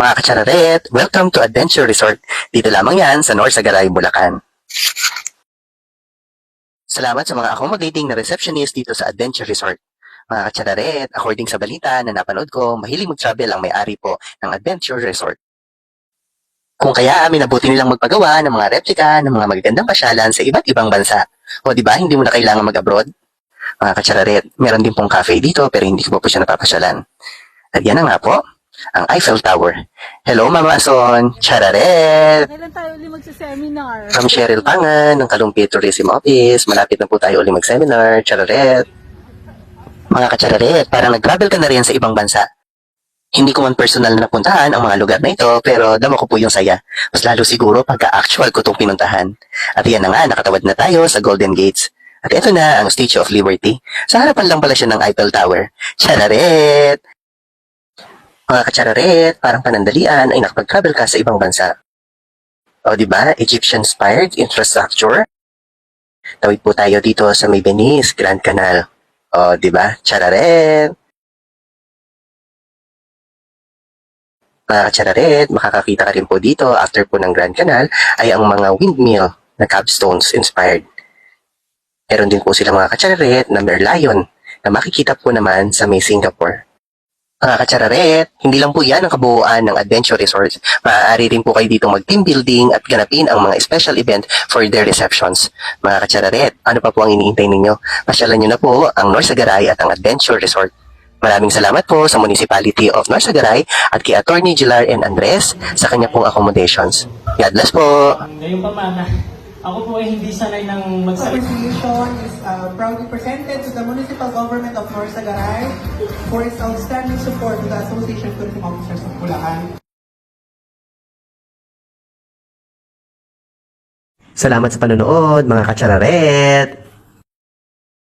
Mga katsararet, welcome to Adventure Resort. Dito lamang yan sa North Sagaray, Bulacan. Salamat sa mga accommodating na receptionist dito sa Adventure Resort. Mga katsararet, according sa balita na napanood ko, mahilig mag-travel ang may-ari po ng Adventure Resort. Kung kaya amin nabuti nilang magpagawa ng mga replika ng mga magagandang pasyalan sa iba't ibang bansa. O di ba hindi mo na kailangan mag-abroad? Mga katsararet, meron din pong cafe dito pero hindi ko pa po siya napapasyalan. At yan na nga po, ang Eiffel Tower. Hello, Mama Son! Chararet! Kailan tayo ulit magsa-seminar? From Cheryl Pangan ng Kalumpit Tourism Office. Malapit na po tayo ulit mag-seminar. Chararet! Mga katsararet, parang nag-travel ka na rin sa ibang bansa. Hindi ko man personal na napuntahan ang mga lugar na ito, pero dama ko po yung saya. Mas lalo siguro pagka actual ko itong pinuntahan. At yan na nga, nakatawad na tayo sa Golden Gates. At ito na ang Statue of Liberty. Sa harapan lang pala siya ng Eiffel Tower. Chararet! Mga katsararet, parang panandalian ay nakapag-travel ka sa ibang bansa. O, di ba? Egyptian-inspired infrastructure. Tawid po tayo dito sa may Venice, Grand Canal. O, di ba? Chararet! Mga katsararet, makakakita ka rin po dito after po ng Grand Canal ay ang mga windmill na capstones inspired. Meron din po sila mga katsararet na merlion na makikita po naman sa may Singapore. Mga katsararet, hindi lang po yan ang kabuuan ng Adventure Resorts. Maaari rin po kayo dito mag-team building at ganapin ang mga special event for their receptions. Mga katsararet, ano pa po ang iniintay ninyo? Pasyalan nyo na po ang North Sagaray at ang Adventure Resort. Maraming salamat po sa Municipality of North Sagaray at kay Attorney Gilar and Andres sa kanya pong accommodations. God bless po! Ngayon pa man, ako po ay hindi sanay ng This magsalita. appreciation is uh, proudly presented to the Municipal Government of North Sagaray for its outstanding support to the Association of Tourism Officers of Bulacan. Salamat sa panonood mga katsararet!